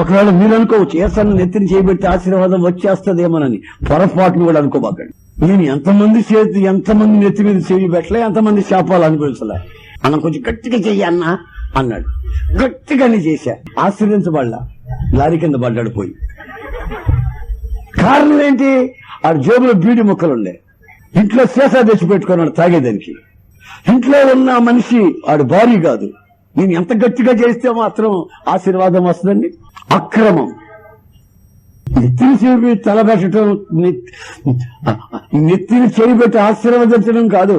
ఒకవేళ మీరు అనుకోవచ్చు ఏసన్న నెత్తిని చేయబెట్టి ఆశీర్వాదం వచ్చేస్తుందేమోనని పొరపాటును కూడా అనుకోబాకండి. నేను ఎంతమంది చేతి ఎంతమంది నెత్తి మీద చేయి పెట్టలే ఎంతమంది శాపాలు అనుభవించలే. అన్న కొంచెం గట్టిగా చెయ్యి అన్న అన్నాడు. గట్టిగానే చేశా. ఆశీర్వించబడ్డా లారీ కింద పడ్డాడు పోయి. కారణం ఏంటి? ఆ జేబులో బీడి ముక్కలు ఉండే ఇంట్లో సీసా తెచ్చి పెట్టుకున్నాడు తాగేదానికి. ఇంట్లో ఉన్న మనిషి ఆడు భార్య కాదు. నేను ఎంత గట్టిగా చేస్తే మాత్రం ఆశీర్వాదం వస్తుందండి? అక్రమం. నెత్తిని చెవి తలబెట్టడం నెత్తిని చేయబెట్టి ఆశీర్వదించడం కాదు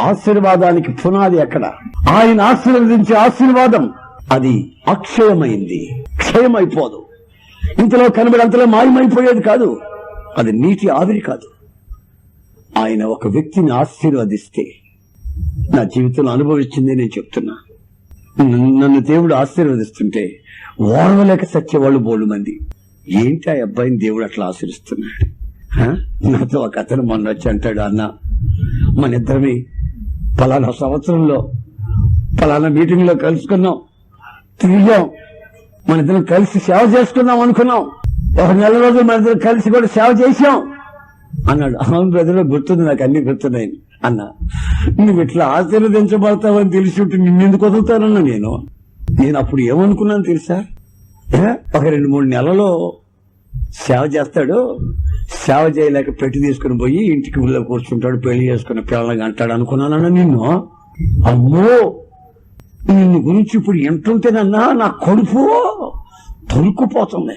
ఆశీర్వాదానికి పునాది ఎక్కడ? ఆయన ఆశీర్వదించే ఆశీర్వాదం అది అక్షయమైంది క్షయమైపోదు. ఇంతలో కనబడి అంతలో మాయమైపోయేది కాదు అది నీటి ఆవిరి కాదు. ఆయన ఒక వ్యక్తిని ఆశీర్వదిస్తే నా జీవితంలో అనుభవించింది నేను చెప్తున్నా. నన్ను- దేవుడు ఆశీర్వదిస్తుంటే ఓర్వలేక సత్యవాళ్ళు బోళ్ళు మంది. ఏంటి ఆ అబ్బాయిని దేవుడు అట్లా ఆశీర్వదిస్తున్నాడు? నాతో ఒక అతను మొన్న వచ్చి అంటాడు అన్న మన ఇద్దరమే పలానా సంవత్సరంలో పలానా మీటింగ్లో కలుసుకున్నాం తిరిగాం మన ఇద్దరం కలిసి సేవ చేసుకుందాం అనుకున్నాం. ఒక నెల రోజులు మన ఇద్దరం కలిసి కూడా సేవ చేసాం అన్నాడు. అవును బ్రదర్ గుర్తుంది నాకు అన్ని గుర్తున్నాయి. అన్న. నువ్వు ఇట్లా ఆశీర్వదించబడతావని తెలిసి ఉంటే నిన్నెందుకు వదులుతానన్నా నేను? నేను అప్పుడు ఏమనుకున్నాను తెలుసా? ఒక రెండు మూడు నెలలో సేవ చేస్తాడు. సేవ చేయలేక పెట్టి తీసుకుని పోయి ఇంటికి ఊళ్ళో కూర్చుంటాడు పెళ్ళి చేసుకుని పిల్లలకి అంటాడు అనుకున్నానన్నా నిన్ను? అమ్మో! నిన్ను గురించి ఇప్పుడు ఎంటుంటేనన్నా నా కడుపు తొలుక్కుపోతుంది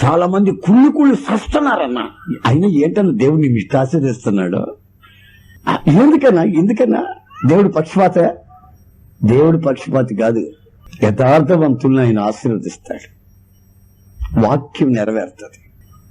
చాలా మంది కుళ్ళి కుళ్ళు సస్తున్నారన్నా. అయినా ఏంటన్నా దేవుడిని నిన్ను ఆశీర్దిస్తున్నాడు ఎందుకన్నా? ఎందుకన్నా? దేవుడు పక్షపాత? దేవుడు పక్షపాతి కాదు. యథార్థవంతుల్ని ఆయన ఆశీర్వదిస్తాడు. వాక్యం నెరవేరుతుంది.